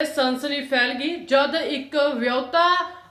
ਸਨਸਨੀ ਫੈਲ ਗਈ, ਜਦ ਇੱਕ ਵਿਆਹੁਤਾ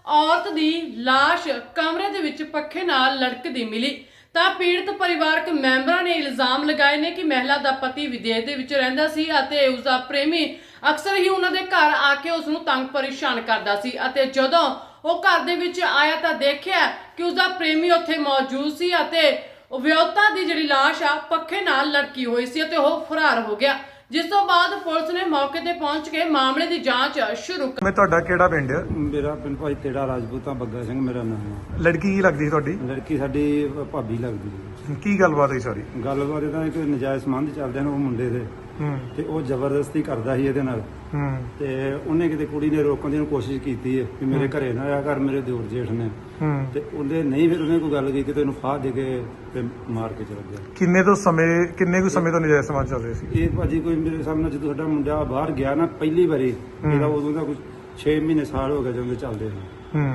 ਔਰਤ ਦੀ ਲਾਸ਼ ਕਮਰੇ ਦੇ ਵਿੱਚ ਪੱਖੇ ਨਾਲ ਲਟਕਦੀ ਮਿਲੀ, ਤਾਂ ਪੀੜਤ ਪਰਿਵਾਰਕ ਮੈਂਬਰਾਂ ਨੇ ਇਲਜ਼ਾਮ ਲਗਾਏ ਨੇ ਕਿ ਮਹਿਲਾ ਦਾ ਪਤੀ ਵਿਦੇਸ਼ ਦੇ ਵਿੱਚ ਰਹਿੰਦਾ ਸੀ ਅਤੇ ਉਸ ਦਾ ਪ੍ਰੇਮੀ ਅਕਸਰ ਹੀ ਉਹਨਾਂ ਦੇ ਘਰ ਆ ਕੇ ਉਸ ਨੂੰ ਤੰਗ ਪਰੇਸ਼ਾਨ ਕਰਦਾ ਸੀ ਅਤੇ ਜਦੋਂ ਉਹ ਘਰ ਦੇ ਵਿੱਚ ਆਇਆ ਤਾਂ ਦੇਖਿਆ ਕਿ ਉਸ ਦਾ ਪ੍ਰੇਮੀ ਉੱਥੇ ਮੌਜੂਦ ਸੀ ਅਤੇ ਉਹ ਵਿਆਹੁਤਾ ਦੀ ਜਿਹੜੀ ਲਾਸ਼ ਆ, ਪੱਖੇ ਨਾਲ ਲੜਕੀ ਹੋਈ ਸੀ ਅਤੇ ਉਹ ਫਰਾਰ ਹੋ ਗਿਆ। ਜਿਸ ਤੋਂ ਬਾਅਦ ਪੁਲਿਸ ਨੇ ਮੌਕੇ ਤੇ ਪਹੁੰਚ ਕੇ ਮਾਮਲੇ ਦੀ ਜਾਂਚ ਸ਼ੁਰੂ ਕਰ ਮੈਂ ਤੁਹਾਡਾ ਕਿਹੜਾ ਪਿੰਡ ਮੇਰਾ ਪਿੰਡ ਭਾਈ ਤੇੜਾ ਰਾਜਪੂਤਾਂ ਬੱਗਾ ਸਿੰਘ ਮੇਰਾ ਨਾਮ ਹੈ ਲੜਕੀ ਕੀ ਲੱਗਦੀ ਸੀ ਤੁਹਾਡੀ? ਲੜਕੀ ਸਾਡੀ ਭਾਬੀ ਲੱਗਦੀ ਹੈ। ਕੀ ਗੱਲਬਾਤ ਹੋਈ ਸਾਰੀ? ਗੱਲਬਾਤ ਇਹਦਾ ਇੱਕ ਨਜਾਇਜ਼ ਸੰਬੰਧ ਚੱਲਦੇ ਨੇ ਉਹ ਮੁੰਡੇ ਦੇ। ਹੂੰ ਤੇ ਉਹ ਜ਼ਬਰਦਸਤੀ ਕਰਦਾ ਸੀ ਇਹਦੇ ਨਾਲ। ਤੇ ਉਹਨੇ ਕਿਤੇ ਕੁੜੀ ਨੇ ਰੋਕਣ ਦੀ ਕੋਸ਼ਿਸ਼ ਕੀਤੀ ਹੈ ਕਿ ਮੇਰੇ ਘਰੇ ਨਾ ਆਇਆ ਕਰ ਮੇਰੇ ਦਿਓਰ ਜੇਠ ਨੇ। ਤੇ ਉਹਦੇ ਨਹੀਂ ਫਿਰ ਉਹਨੇ ਕੋਈ ਗੱਲ ਕੀਤੀ ਤੇ ਉਹਨੂੰ ਫਾਹ ਦੇ ਕੇ ਤੇ ਮਾਰ ਕੇ ਚਲਾ ਗਿਆ। ਕਿੰਨੇ ਤੋਂ ਸਮੇਂ ਕਿੰਨੇ ਕੁ ਸਮੇਂ ਤੋਂ ਨਜਾਇਜ਼ ਸਮਾਜ ਚੱਲ ਰਹੇ ਸੀ? ਇਹ ਭਾਜੀ ਕੋਈ ਮੇਰੇ ਸਾਹਮਣੇ ਜਦੋਂ ਸਾਡਾ ਮੁੰਡਾ ਬਾਹਰ ਗਿਆ ਨਾ ਪਹਿਲੀ ਵਾਰੀ ਇਹਦਾ ਉਦੋਂ ਦਾ ਕੁਝ 6 ਮਹੀਨੇ ਸਾਲ ਹੋ ਗਏ ਜਦੋਂ ਚੱਲਦੇ ਹੂੰ।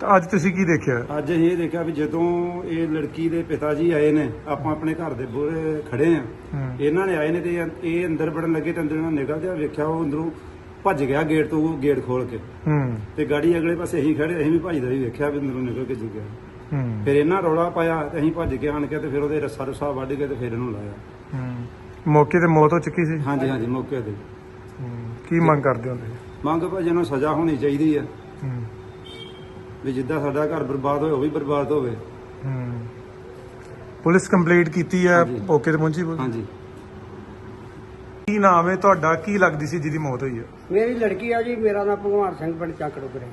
ਤਾਂ ਅੱਜ ਤੁਸੀਂ ਕੀ ਦੇਖਿਆ? ਅੱਜ ਅਸੀਂ ਇਹ ਦੇਖਿਆ ਵੀ ਜਦੋਂ ਇਹ ਲੜਕੀ ਦੇ ਪਿਤਾ ਜੀ ਆਏ ਨੇ ਆਪਾਂ ਆਪਣੇ ਘਰ ਦੇ ਬੂਹਰੇ ਖੜੇ ਆ ਹੂੰ। ਇਹਨਾਂ ਨੇ ਆਏ ਨੇ ਤੇ ਇਹ ਅੰਦਰ ਵੜਨ ਲੱਗੇ ਤੇ ਅੰਦਰ ਇਹਨਾਂ ਨਿਕਲਦੇ ਆ ਵੇਖਿਆ ਉਹ ਅੰਦਰੋਂ ਭੱਜ ਗਿਆ ਗੇਟ ਤੋਂ ਉਹ ਗੇਟ ਖੋਲ ਕੇ। ਹੂੰ। ਤੇ ਗਾੜੀ ਅਗਲੇ ਪਾਸੇ ਅਸੀਂ ਖੜੇ ਅਸੀਂ ਵੀ ਭੱਜਦਾ ਵੀ ਵੇਖਿਆ ਵੀ ਅੰਦਰੋਂ ਨਿਕਲ ਕੇ ਜੀ ਗਿਆ। ਹੂੰ। ਫਿਰ ਇਹਨਾਂ ਰੌਲਾ ਪਾਇਆ ਤੇ ਅਸੀਂ ਭੱਜ ਕੇ ਆਣ ਕੇ ਤੇ ਫਿਰ ਉਹਦੇ ਰੱਸਾ ਰੁੱਸਾ ਵੱਢ ਕੇ ਤੇ ਫਿਰ ਇਹਨੂੰ ਲਾਇਆ। ਹੂੰ। ਮੌਕੇ ਤੇ ਮੌਤ ਹੋ ਚੁੱਕੀ ਸੀ? ਹਾਂਜੀ ਹਾਂਜੀ ਮੌਕੇ ਤੇ। ਹੂੰ। ਕੀ ਮੰਗ ਕਰਦੇ ਹੋ ਤੁਸੀਂ? ਮੰਗ ਭਾਜੀ ਨੂੰ ਸਜ਼ਾ ਹੋਣੀ ਚਾਹੀਦੀ ਆ। ਹੂੰ। ਵੀ ਜਿੱਦਾਂ ਸਾਡਾ ਘਰ ਬਰਬਾਦ ਹੋਏ ਉਹ ਵੀ ਬਰਬਾਦ ਹੋਵੇ। ਹੂੰ। ਪੁਲਿਸ ਕੰਪਲੀਟ ਕੀਤੀ ਹਾਂਜੀ। ਮੌਕੇ ਤੇ ਪਹੁੰਚੀ ਪੁਲਿਸ? ਹਾਂਜੀ। ਕੀ ਨਾਮ ਹੈ ਤੁਹਾਡਾ? ਕੀ ਲੱਗਦੀ ਸੀ ਜਿਹਦੀ ਮੌਤ ਹੋਈ ਹੈ ਮੇਰੀ ਲੜਕੀ ਆ ਜੀ ਮੇਰਾ ਨਾਮ ਭਗਵਾਨ ਸਿੰਘ ਪਿੰਡ ਚੱਕ ਡੁਗਰੇ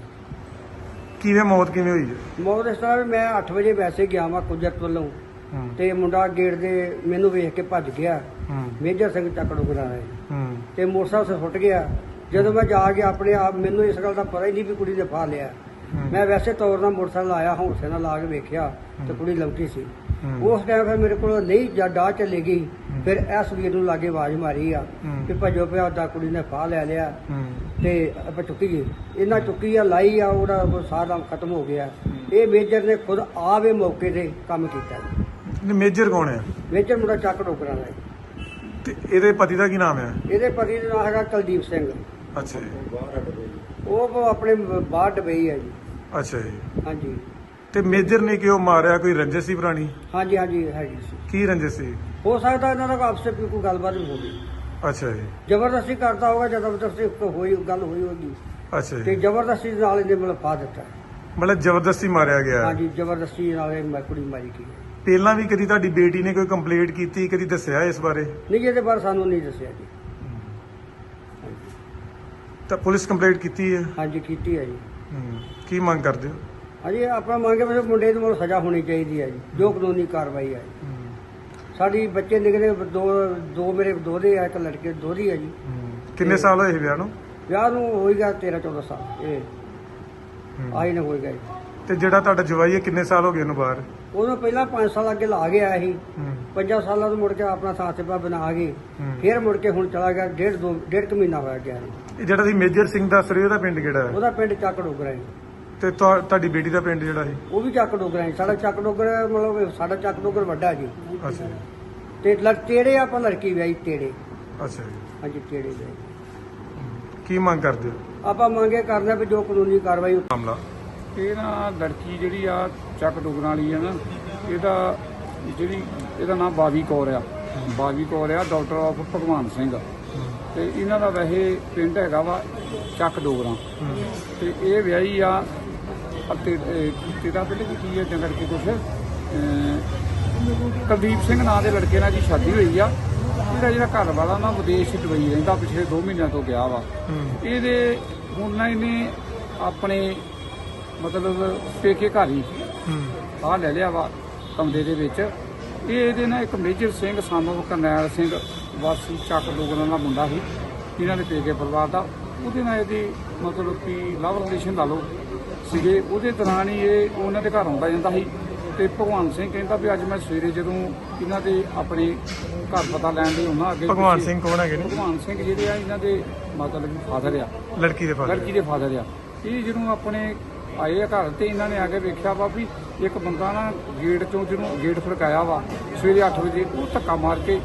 ਕਿਵੇਂ ਮੌਤ ਕਿਵੇਂ ਹੋਈ ਹੈ ਮੌਤ ਇਸ ਤਰ੍ਹਾਂ ਵੀ ਮੈਂ 8 ਵਜੇ ਵੈਸੇ ਗਿਆ ਵਾਂ ਕੁਦਰਤ ਵੱਲੋਂ। ਹੂੰ। ਤੇ ਮੁੰਡਾ ਗੇਟ ਦੇ ਮੈਨੂੰ ਵੇਖ ਕੇ ਭੱਜ ਗਿਆ। ਹੂੰ। ਮੇਜਰ ਸਿੰਘ ਚੱਕ ਡੁਗਰਾ ਹੈ। ਹੂੰ। ਤੇ ਮੋਟਰਸਾਈਕਲ ਸੁੱਟ ਗਿਆ। ਜਦੋਂ ਮੈਂ ਜਾ ਕੇ ਆਪਣੇ ਆਪ ਮੈਨੂੰ ਇਸ ਗੱਲ ਦਾ ਪਤਾ ਹੀ ਨਹੀਂ ਵੀ ਕੁੜੀ ਨੇ ਫਾ ਲਿਆ। ਮੈਂ ਵੈਸੇ ਤੌਰ ਨਾਲ ਮੋਟਰਸਾਈਕਲ ਆਇਆ ਹੌਂਸੇ ਨਾਲ ਲਾ ਕੇ ਵੇਖਿਆ ਤੇ ਕੁੜੀ ਲੰਕੀ ਸੀ। ਉਸ ਟਾਈਮ ਫਿਰ ਮੇਰੇ ਕੋਲ ਨਹੀਂ ਜੱਡਾ ਚੱਲੇ ਗਈ ਫਿਰ ਐਸ ਵੀਰ ਨੂੰ ਲਾਗੇ ਆਵਾਜ਼ ਮਾਰੀ ਆ। ਕਿ ਭੱਜੋ ਪਿਆ ਉਹਦਾ ਕੁੜੀ ਨੇ ਫਾ ਲੈ ਲਿਆ ਤੇ ਆਪਾਂ ਚੁੱਕੀਏ ਇਹਨਾਂ ਚੁੱਕੀ ਆ ਲਾਈ ਆ ਉਹਦਾ ਉਹ ਸਾਰਾ ਖਤਮ ਹੋ ਗਿਆ। ਇਹ ਮੇਜਰ ਨੇ ਖੁਦ ਆਵੇ ਮੌਕੇ ਤੇ ਕੰਮ ਕੀਤਾ ਨਹੀਂ ਮੇਜਰ ਕੌਣ ਹੈ? ਮੇਜਰ ਮੁੰਡਾ ਚੱਕ ਡੋਕਰਾਂ ਦਾ। ਤੇ ਇਹਦੇ ਪਤੀ ਦਾ ਕੀ ਨਾਮ ਹੈ? ਇਹਦੇ ਪਤੀ ਦਾ ਨਾਮ ਹੈਗਾ ਕੁਲਦੀਪ ਸਿੰਘ। ਅੱਛਾ ਉਹ ਆਪਣੇ ਬਾਹਰ ਡਬਈ ਹੈ ਜੀ। ਅੱਛਾ ਜੀ। ਹਾਂਜੀ। ਤੇ ਮੇਜਰ ਨੇ ਕਿਉਂ ਮਾਰਿਆ? ਕੋਈ ਰੰਜਿਸ਼ ਸੀ ਪੁਰਾਣੀ? ਹਾਂਜੀ ਹਾਂਜੀ ਹੈਗੀ ਸੀ ਕੀ ਰੰਜਿਸ਼ ਸੀ? ਹੋ ਸਕਦਾ ਇਹਨਾਂ ਦਾ ਆਪਸੇ ਵੀ ਕੋਈ ਗੱਲਬਾਤ ਹੋ ਗਈ ਅੱਛਾ ਜੀ। ਜ਼ਬਰਦਸਤੀ ਕਰਦਾ ਹੋਗਾ ਜ਼ਬਰਦਸਤੀ ਕੋਈ ਹੋਈ ਗੱਲ ਹੋਈ ਹੋਗੀ ਅੱਛਾ ਤੇ ਜੀ ਜ਼ਬਰਦਸਤੀ ਨਾਲ ਇਹਨੇ ਮਤਲਬ ਪਾ ਦਿੱਤਾ। ਮਤਲਬ ਜ਼ਬਰਦਸਤੀ ਮਾਰਿਆ ਗਿਆ। ਹਾਂਜੀ ਜ਼ਬਰਦਸਤੀ ਨਾਲ ਇਹ ਮੈਂ ਕੁੜੀ ਮਾਰੀ ਗਈ। ਪਹਿਲਾਂ ਵੀ ਕਦੀ ਤੁਹਾਡੀ ਬੇਟੀ ਨੇ ਕੋਈ ਕੰਪਲੇਂਟ ਕੀਤੀ? ਕਦੀ ਦੱਸਿਆ ਇਸ ਬਾਰੇ? ਨਹੀਂ ਇਹਦੇ ਬਾਰੇ ਸਾਨੂੰ ਨਹੀਂ ਦੱਸਿਆ ਜੀ। ਤਾਂ ਪੁਲਿਸ ਕੰਪਲੇਂਟ ਕੀਤੀ ਹੈ? ਹਾਂਜੀ ਕੀਤੀ ਹੈ ਜੀ। ਹੂੰ। ਕੀ ਮੰਗ ਕਰਦੇ ਹੋ ਹਾਂਜੀ ਆਪਣਾ ਮੰਗੇ ਵੀ ਮੁੰਡੇ ਨੂੰ ਸਜ਼ਾ ਹੋਣੀ ਚਾਹੀਦੀ ਹੈ ਜੀ ਜੋ ਕਾਨੂੰਨੀ ਕਾਰਵਾਈ ਹੈ ਹੂੰ। ਸਾਡੀ ਬੱਚੇ ਨਿਕਲੇ ਦੋ ਦੋ ਮੇਰੇ ਦੋਹਰੇ ਆ ਇੱਕ ਲੜਕੇ ਦੋਹਰੀ ਹੈ ਜੀ ਹੂੰ। ਕਿੰਨੇ ਸਾਲ ਹੋਏ ਸੀ ਵਿਆਹ ਨੂੰ ਵਿਆਹ ਨੂੰ ਹੋਏਗਾ 13 14 ਸਾਲ ਇਹ ਹੂੰ। ਆਈ ਨਾ ਹੋਏਗਾ ਜੀ। ਤੇ ਜਿਹੜਾ ਤੁਹਾਡਾ ਜਵਾਈ ਹੈ ਕਿੰਨੇ ਸਾਲ ਹੋ ਗਏ ਉਹਨੂੰ ਬਾਹਰ? ਉਦੋਂ ਪਹਿਲਾਂ 5 ਸਾਲ ਅੱਗੇ ਲਾ ਗਿਆ ਸੀ। ਹੂੰ। ਪੰਜਾਂ ਸਾਲਾਂ ਤੋਂ ਮੁੜ ਕੇ ਆਪਣਾ ਸਾਥੀਪਾ ਬਣਾ ਹੂੰ। ਫਿਰ ਮੁੜ ਕੇ ਹੁਣ ਚਲਾ ਗਿਆ ਡੇਢ ਦੋ ਡੇਢ ਕੁ ਮਹੀਨਾ ਹੋਇਆ ਗਿਆ ਨੂੰ। ਇਹ ਜਿਹੜਾ ਸੀ ਮੇਜਰ ਸਿੰਘ ਦੱਸ ਰਹੇ ਹੋ, ਉਹਦਾ ਪਿੰਡ ਕਿਹੜਾ ਹੈ? ਉਹਦਾ ਪਿੰਡ ਚੱਕ ਡੋਗਰਾ ਹੈ। ਤੇ ਤੁਹਾ- ਤੁਹਾਡੀ ਬੇਟੀ ਦਾ ਪਿੰਡ ਜਿਹੜਾ ਸੀ? ਉਹ ਵੀ ਚੱਕ ਡੋਗਰਾ ਹੈ। ਸਾਡਾ ਚੱਕ ਡੋਗਰਾ ਮਤਲਬ ਸਾਡਾ ਚੱਕ ਡੋਗਰ ਵੱਡਾ ਜੀ। ਅੱਛਾ। ਜੀ ਤੇ ਲੜ ਤੇੜੇ ਆਪਾਂ ਲੜਕੀ ਵਿਆਹੀ ਤੇੜੇ। ਅੱਛਾ ਜੀ। ਹਾਂਜੀ ਤੇੜੇ ਵਿਆਹੀ। ਕੀ ਮੰਗ ਕਰਦੇ ਹੋ? ਆਪਾਂ ਮੰਗੇ ਕਰਨਾ ਵੀ ਜੋ ਕਾਨੂੰਨੀ ਕਾਰਵਾਈ ਮਾਮਲਾ। ਇਹ ਨਾ ਲੜਕੀ ਜਿਹੜੀ ਆ ਚੱਕ ਡੁਗਰਾਂ ਵਾਲੀ ਆ ਨਾ ਇਹਦਾ ਜਿਹੜੀ ਇਹਦਾ ਨਾਮ ਬਾਵੀ ਕੌਰ ਆ। ਬਾਵੀ ਕੌਰ ਆ ਡਾਕਟਰ ਆਫ ਭਗਵਾਨ ਸਿੰਘ। ਤੇ ਇਹਨਾਂ ਦਾ ਵੈਸੇ ਪਿੰਡ ਹੈਗਾ ਵਾ ਚੱਕ ਡੋਗਰਾਂ। ਤੇ ਇਹ ਵਿਆਹੀ ਆ ਅਤੇ ਤੇਰਾ ਪਿੰਡ ਕੀ ਕੀ ਹੈ ਜੰਗਲ ਕੀ ਕੁਛ ਕੁਲਦੀਪ ਸਿੰਘ ਨਾਂ ਦੇ ਲੜਕੇ ਨਾਲ ਜੀ ਸ਼ਾਦੀ ਹੋਈ ਆ। ਇਹਦਾ ਜਿਹੜਾ ਘਰ ਵਾਲਾ ਨਾ ਵਿਦੇਸ਼ ਦੁਬਈ ਰਹਿੰਦਾ ਪਿਛਲੇ 2 ਮਹੀਨਿਆਂ ਤੋਂ ਗਿਆ ਵਾ। ਇਹਦੇ ਹੁਣ ਨਾ ਇਹਨੇ ਆਪਣੇ ਮਤਲਬ ਪੇਕੇ ਘਰ ਹੀ ਆ ਲੈ ਲਿਆ ਵਾ ਕਮਰੇ ਦੇ ਵਿੱਚ। ਇਹ ਇਹਦੇ ਨਾਲ ਇੱਕ ਮੇਜਰ ਸਿੰਘ ਸਾਨੋ ਕਰਨੈਲ ਸਿੰਘ ਵਾਸੀ ਚੱਕ ਡੋਗਰਾਂ ਦਾ ਮੁੰਡਾ ਸੀ। ਇਹਨਾਂ ਦੇ ਪੇਕੇ ਪਰਿਵਾਰ ਦਾ। ਉਹਦੇ ਨਾਲ ਇਹਦੀ ਮਤਲਬ ਕਿ ਲਵ ਰਿਲੇਸ਼ਨ ਲਾ ਲਓ ਸੀਗੇ। ਉਹਦੇ ਦੌਰਾਨ ਹੀ ਇਹ ਉਹਨਾਂ ਦੇ ਘਰ ਆਉਂਦਾ ਜਾਂਦਾ ਸੀ। ਤੇ ਭਗਵਾਨ ਸਿੰਘ ਕਹਿੰਦਾ ਵੀ ਅੱਜ ਮੈਂ ਸਵੇਰੇ ਜਦੋਂ ਇਹਨਾਂ ਦੇ ਆਪਣੇ ਘਰ ਪਤਾ ਲੈਣ ਲਈ ਉਹਨਾਂ ਅੱਗੇ ਭਗਵਾਨ ਸਿੰਘ ਕੌਣ ਹੈਗੇ ਨੇ? ਭਗਵਾਨ ਸਿੰਘ ਜਿਹੜੇ ਆ ਇਹਨਾਂ ਦੇ ਮਤਲਬ ਫਾਦਰ ਆ। ਲੜਕੀ ਦੇ ਫਾਦਰ ਲੜਕੀ ਦੇ ਫਾਦਰ ਆ। ਇਹ ਜਦੋਂ ਆਪਣੇ ਆਏ ਆ ਘਰ ਤੇ ਇਹਨਾਂ ਨੇ ਆ ਕੇ ਵੇਖਿਆ ਵਾ ਵੀ ਇੱਕ ਬੰਦਾ ਨਾ ਗੇਟ ਚੋਂ ਜਿਹਨੂੰ ਗੇਟ ਫੜਕਾਇਆ ਵਾ, ਸਵੇਰੇ 8 ਵਜੇ ਉਹ ਧੱਕਾ ਮਾਰ ਕੇ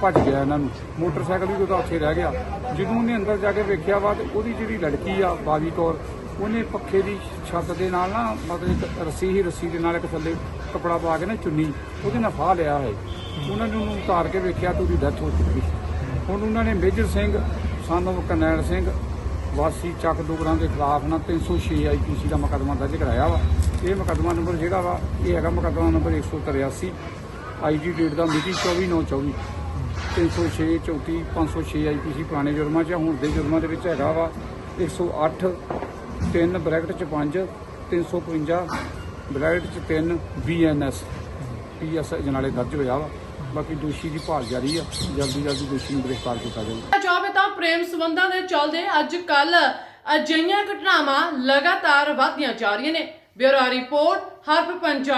ਭੱਜ ਗਿਆ ਇਹਨਾਂ ਨੂੰ। ਮੋਟਰਸਾਈਕਲ ਵੀ ਉਹਦਾ ਉੱਥੇ ਰਹਿ ਗਿਆ। ਜਦੋਂ ਉਹਨੇ ਅੰਦਰ ਜਾ ਕੇ ਵੇਖਿਆ ਵਾ ਤੇ ਉਹਦੀ ਜਿਹੜੀ ਲੜਕੀ ਆ ਬਾਵੀ ਕੌਰ, ਉਹਨੇ ਪੱਖੇ ਦੀ ਛੱਤ ਦੇ ਨਾਲ ਨਾ ਮਤਲਬ ਇੱਕ ਰੱਸੀ ਹੀ ਰੱਸੀ ਦੇ ਨਾਲ ਇੱਕ ਥੱਲੇ ਕਪੜਾ ਪਾ ਕੇ ਨਾ ਚੁੰਨੀ, ਉਹਦੇ ਨਾਲ ਫਾਹ ਲਿਆ ਹੈ ਉਹਨਾਂ ਨੂੰ ਉਤਾਰ ਕੇ ਵੇਖਿਆ ਤੇ ਉਹਦੀ ਡੈਥ ਹੋ ਚੁੱਕੀ। ਹੁਣ ਉਹਨਾਂ ਨੇ ਮੇਜਰ ਸਿੰਘ ਸਾਨੂੰ ਕਰਨੈਲ ਸਿੰਘ ਵਾਸੀ ਚੱਕ ਡੋਗਰਾਂ ਦੇ ਖਿਲਾਫ ਨਾ 306 ਆਈਪੀਸੀ ਦਾ ਮੁਕੱਦਮਾ ਦਰਜ ਕਰਾਇਆ ਵਾ। ਇਹ ਮੁਕੱਦਮਾ ਨੰਬਰ ਜਿਹੜਾ ਵਾ, ਇਹ ਹੈਗਾ ਮੁਕੱਦਮਾ ਨੰਬਰ 183 ਆਈਜੀ ਡੇਟ ਦਾ ਮਿਤੀ 24924 306 34 506 ਆਈਪੀਸੀ ਪੁਰਾਣੇ ਜੁਰਮਾਂ 'ਚ ਹੁਣ ਦੇ ਜੁਰਮਾਂ ਦੇ ਵਿੱਚ ਹੈਗਾ ਵਾ 108 3 ਬ੍ਰੈਕਟ 'ਚ 5 355 ਬ੍ਰੈਕਟ 'ਚ 3 ਬੀਐਨਐਸ ਪੀਐਸ ਜਨਾਲੇ ਦਰਜ ਹੋਇਆ ਵਾ। ਬਾਕੀ ਦੋਸ਼ੀ ਦੀ ਭਾਲ ਜਾਰੀ ਆ। ਜਲਦੀ ਜਲਦੀ ਦੋਸ਼ੀ ਨੂੰ ਗ੍ਰਿਫਤਾਰ ਕੀਤਾ ਜਾਊਗਾ। ਜਾਵੇ ਪ੍ਰੇਮ ਸੰਬੰਧਾਂ ਦੇ ਚੱਲਦੇ ਅੱਜ ਕੱਲ ਅਜਿਹੀਆਂ ਘਟਨਾਵਾਂ ਲਗਾਤਾਰ ਵਧਦੀਆਂ ਜਾ ਰਹੀਆਂ ਨੇ। Bureau report ਹਰਪ Punjab